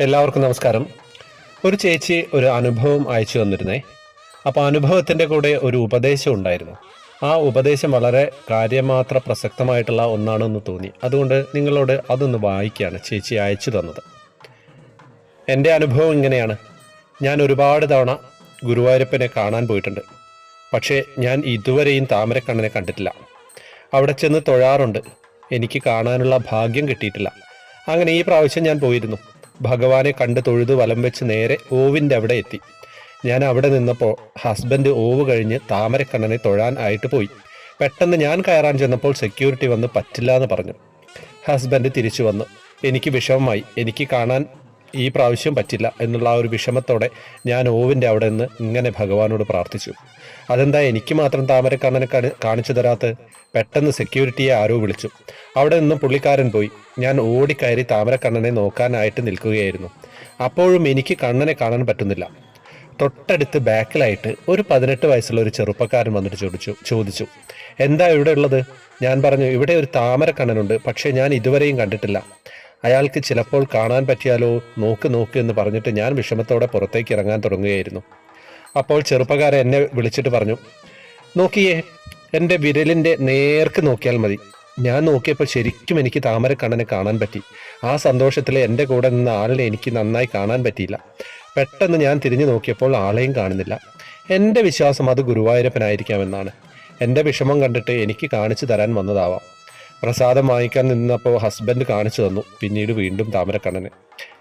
എല്ലാവർക്കും നമസ്കാരം. ഒരു ചേച്ചി ഒരു അനുഭവം അയച്ചു തന്നിരുന്നേ. അപ്പോൾ അനുഭവത്തിന്റെ കൂടെ ഒരു ഉപദേശം ഉണ്ടായിരുന്നു. ആ ഉപദേശം വളരെ കാര്യമാത്ര പ്രസക്തമായിട്ടുള്ള ഒന്നാണെന്ന് തോന്നി. അതുകൊണ്ട് നിങ്ങളോട് അതൊന്ന് വായിക്കുകയാണ് ചേച്ചി അയച്ചു തന്നത്. എന്റെ അനുഭവം ഇങ്ങനെയാണ്. ഞാൻ ഒരുപാട് തവണ ഗുരുവായൂരപ്പനെ കാണാൻ പോയിട്ടുണ്ട്. പക്ഷേ ഞാൻ ഇതുവരെയും താമരക്കണ്ണനെ കണ്ടിട്ടില്ല. അവിടെ ചെന്ന് തൊഴാറുണ്ട്. എനിക്ക് കാണാനുള്ള ഭാഗ്യം കിട്ടിയിട്ടില്ല. അങ്ങനെ ഈ പ്രാവശ്യം ഞാൻ പോയിരുന്നു. ഭഗവാനെ കണ്ട് തൊഴുത് വലം വെച്ച് നേരെ ഓവിന്റെ അവിടെ എത്തി. ഞാൻ അവിടെ നിന്നപ്പോൾ ഹസ്ബൻഡ് ഓവ് കഴിഞ്ഞ് താമരക്കണ്ണനെ തൊഴാൻ ആയിട്ട് പോയി. പെട്ടെന്ന് ഞാൻ കയറാൻ ചെന്നപ്പോൾ സെക്യൂരിറ്റി വന്ന് പറ്റില്ല എന്ന് പറഞ്ഞു. ഹസ്ബൻഡ് തിരിച്ചു വന്നു. എനിക്ക് വിഷമമായി. എനിക്ക് കാണാൻ ഈ പ്രാവശ്യം പറ്റില്ല എന്നുള്ള ആ ഒരു വിഷമത്തോടെ ഞാൻ ഓവിന്റെ അവിടെ നിന്ന് ഇങ്ങനെ ഭഗവാനോട് പ്രാർത്ഥിച്ചു. അതെന്താ എനിക്ക് മാത്രം താമരക്കണ്ണനെ കാണി കാണിച്ചു തരാത്ത പെട്ടെന്ന് സെക്യൂരിറ്റിയെ ആരോ വിളിച്ചു. അവിടെ നിന്ന് പുള്ളിക്കാരൻ പോയി. ഞാൻ ഓടിക്കയറി താമരക്കണ്ണനെ നോക്കാനായിട്ട് നിൽക്കുകയായിരുന്നു. അപ്പോഴും എനിക്ക് കണ്ണനെ കാണാൻ പറ്റുന്നില്ല. തൊട്ടടുത്ത് ബാക്കിലായിട്ട് ഒരു പതിനെട്ട് വയസ്സുള്ള ഒരു ചെറുപ്പക്കാരൻ വന്നിട്ട് ചോദിച്ചു ചോദിച്ചു എന്താ ഇവിടെ ഉള്ളത് ഞാൻ പറഞ്ഞു ഇവിടെ ഒരു താമരക്കണ്ണനുണ്ട് പക്ഷേ ഞാൻ ഇതുവരെയും കണ്ടിട്ടില്ല. അയാൾക്ക് ചിലപ്പോൾ കാണാൻ പറ്റിയാലോ നോക്ക് നോക്ക് എന്ന് പറഞ്ഞിട്ട് ഞാൻ വിഷമത്തോടെ പുറത്തേക്ക് ഇറങ്ങാൻ തുടങ്ങുകയായിരുന്നു. അപ്പോൾ ചെറുപ്പക്കാരൻ എന്നെ വിളിച്ചിട്ട് പറഞ്ഞു നോക്കിയേ എന്റെ വിരലിന്റെ നേർക്ക് നോക്കിയാൽ മതി. ഞാൻ നോക്കിയപ്പോൾ ശരിക്കും എനിക്ക് താമരക്കണ്ണനെ കാണാൻ പറ്റി. ആ സന്തോഷത്തിൽ എന്റെ കൂടെ നിന്ന ആളിനെ എനിക്ക് നന്നായി കാണാൻ പറ്റിയില്ല. പെട്ടെന്ന് ഞാൻ തിരിഞ്ഞു നോക്കിയപ്പോൾ ആളെയും കാണുന്നില്ല. എന്റെ വിശ്വാസം അത് ഗുരുവായൂരപ്പനായിരിക്കാമെന്നാണ്. എന്റെ വിഷമം കണ്ടിട്ട് എനിക്ക് കാണിച്ചു തരാൻ വന്നതാവാം. പ്രസാദം വാങ്ങിക്കാൻ നിന്നപ്പോൾ ഹസ്ബൻഡ് കാണിച്ചു തന്നു. പിന്നീട് വീണ്ടും താമരക്കണ്ണന്.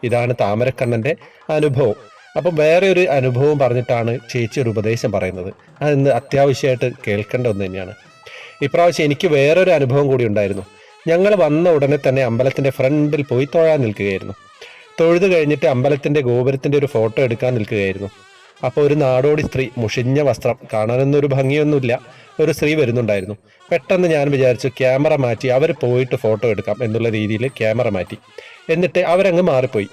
ഇതാണ് താമരക്കണ്ണന്റെ അനുഭവം. അപ്പം വേറെ ഒരു അനുഭവം പറഞ്ഞിട്ടാണ് ചേച്ചി ഒരു ഉപദേശം പറയുന്നത്. അത് ഇന്ന് അത്യാവശ്യമായിട്ട് കേൾക്കേണ്ട ഒന്ന് തന്നെയാണ്. ഇപ്രാവശ്യം എനിക്ക് വേറൊരു അനുഭവം കൂടി ഉണ്ടായിരുന്നു. ഞങ്ങൾ വന്ന ഉടനെ തന്നെ അമ്പലത്തിന്റെ ഫ്രണ്ടിൽ പോയി തൊഴാൻ നിൽക്കുകയായിരുന്നു. തൊഴുത് കഴിഞ്ഞിട്ട് അമ്പലത്തിന്റെ ഗോപുരത്തിന്റെ ഒരു ഫോട്ടോ എടുക്കാൻ നിൽക്കുകയായിരുന്നു. അപ്പോൾ ഒരു നാടോടി സ്ത്രീ മുഷിഞ്ഞ വസ്ത്രം കാണാനൊന്നും ഒരു ഭംഗിയൊന്നുമില്ല ഒരു സ്ത്രീ വരുന്നുണ്ടായിരുന്നു. പെട്ടെന്ന് ഞാൻ വിചാരിച്ചു ക്യാമറ മാറ്റി അവർ പോയിട്ട് ഫോട്ടോ എടുക്കാം എന്നുള്ള രീതിയിൽ ക്യാമറ മാറ്റി. എന്നിട്ട് അവരങ്ങ് മാറിപ്പോയി.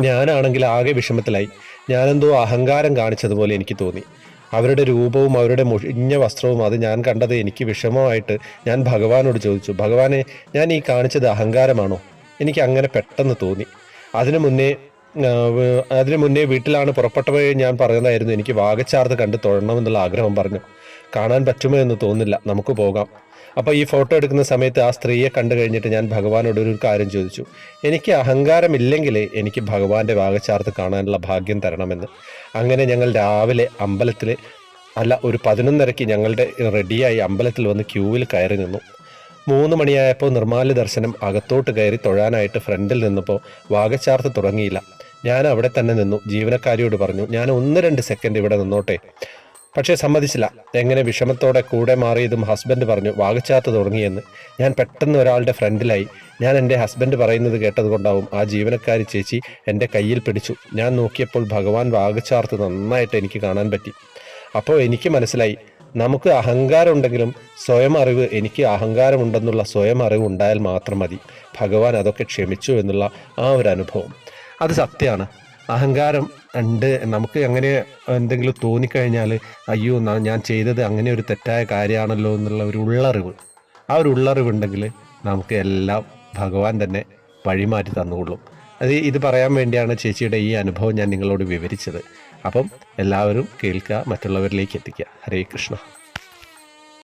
ഞാനാണെങ്കിൽ ആകെ വിഷമത്തിലായി. ഞാനെന്തോ അഹങ്കാരം കാണിച്ചതുപോലെ എനിക്ക് തോന്നി. അവരുടെ രൂപവും അവരുടെ മുഴിഞ്ഞ വസ്ത്രവും അത് ഞാൻ കണ്ടത് എനിക്ക് വിഷമമായിട്ട് ഞാൻ ഭഗവാനോട് ചോദിച്ചു ഭഗവാനെ ഞാൻ ഈ കാണിച്ചത് അഹങ്കാരമാണോ? എനിക്ക് അങ്ങനെ പെട്ടെന്ന് തോന്നി. അതിനു മുന്നേ അതിനു മുന്നേ വീട്ടിലാണ് പുറപ്പെട്ടവയെ ഞാൻ പറഞ്ഞതായിരുന്നു എനിക്ക് വാഗച്ചാർത്ത് കണ്ട് തൊഴണമെന്നുള്ള ആഗ്രഹം പറഞ്ഞു. കാണാൻ പറ്റുമോ എന്ന് തോന്നുന്നില്ല. നമുക്ക് പോകാം. അപ്പോൾ ഈ ഫോട്ടോ എടുക്കുന്ന സമയത്ത് ആ സ്ത്രീയെ കണ്ടു കഴിഞ്ഞിട്ട് ഞാൻ ഭഗവാനോട് ഒരു കാര്യം ചോദിച്ചു. എനിക്ക് അഹങ്കാരമില്ലെങ്കിൽ എനിക്ക് ഭഗവാന്റെ വാഗച്ചാർത്ത് കാണാനുള്ള ഭാഗ്യം തരണമെന്ന്. അങ്ങനെ ഞങ്ങൾ രാവിലെ അമ്പലത്തിൽ അല്ല ഒരു പതിനൊന്നരയ്ക്ക് ഞങ്ങളുടെ റെഡിയായി അമ്പലത്തിൽ വന്ന് ക്യൂവിൽ കയറി നിന്നു. മൂന്ന് മണിയായപ്പോൾ നിർമ്മാല്യ ദർശനം അകത്തോട്ട് കയറി തൊഴാനായിട്ട് ഫ്രണ്ടിൽ നിന്നപ്പോൾ വാഗച്ചാർത്ത് തുടങ്ങിയില്ല. ഞാൻ അവിടെ തന്നെ നിന്നു. ജീവനക്കാരിയോട് പറഞ്ഞു ഞാൻ ഒന്ന് രണ്ട് സെക്കൻഡ് ഇവിടെ നിന്നോട്ടെ. പക്ഷേ സമ്മതിച്ചില്ല. എങ്ങനെ വിഷമത്തോടെ കൂടെ മാറിയതും ഹസ്ബൻഡ് പറഞ്ഞു വാഗച്ചാർത്ത് തുടങ്ങിയെന്ന്. ഞാൻ പെട്ടെന്ന് ഒരാളുടെ ഫ്രണ്ടിലായി. ഞാൻ എന്റെ ഹസ്ബൻഡ് പറയുന്നത് കേട്ടതുകൊണ്ടാവും ആ ജീവനക്കാരി ചേച്ചി എന്റെ കയ്യിൽ പിടിച്ചു. ഞാൻ നോക്കിയപ്പോൾ ഭഗവാൻ വാഗച്ചാർത്ത് നന്നായിട്ട് എനിക്ക് കാണാൻ പറ്റി. അപ്പോൾ എനിക്ക് മനസ്സിലായി നമുക്ക് അഹങ്കാരം ഉണ്ടെങ്കിലും സ്വയം അറിവ് എനിക്ക് അഹങ്കാരമുണ്ടെന്നുള്ള സ്വയം അറിവ് ഉണ്ടായാൽ മാത്രം മതി. ഭഗവാൻ അതൊക്കെ ക്ഷമിച്ചു എന്നുള്ള ആ ഒരു അനുഭവം. അത് സത്യമാണ്. അഹങ്കാരം ഉണ്ട്. നമുക്ക് അങ്ങനെ എന്തെങ്കിലും തോന്നിക്കഴിഞ്ഞാൽ അയ്യോ ഞാൻ ചെയ്തത് അങ്ങനെ ഒരു തെറ്റായ കാര്യമാണല്ലോ എന്നുള്ള ഒരു ഉള്ളറിവ്. ആ ഒരു ഉള്ളറിവ് ഉണ്ടെങ്കിൽ നമുക്ക് എല്ലാം ഭഗവാൻ തന്നെ വഴിമാറ്റി തന്നുകൊള്ളും. അത് ഇത് പറയാൻ വേണ്ടിയാണ് ചേച്ചിയുടെ ഈ അനുഭവം ഞാൻ നിങ്ങളോട് വിവരിച്ചത്. അപ്പം എല്ലാവരും കേൾക്കുക മറ്റുള്ളവരിലേക്ക് എത്തിക്കുക. ഹരേ കൃഷ്ണ.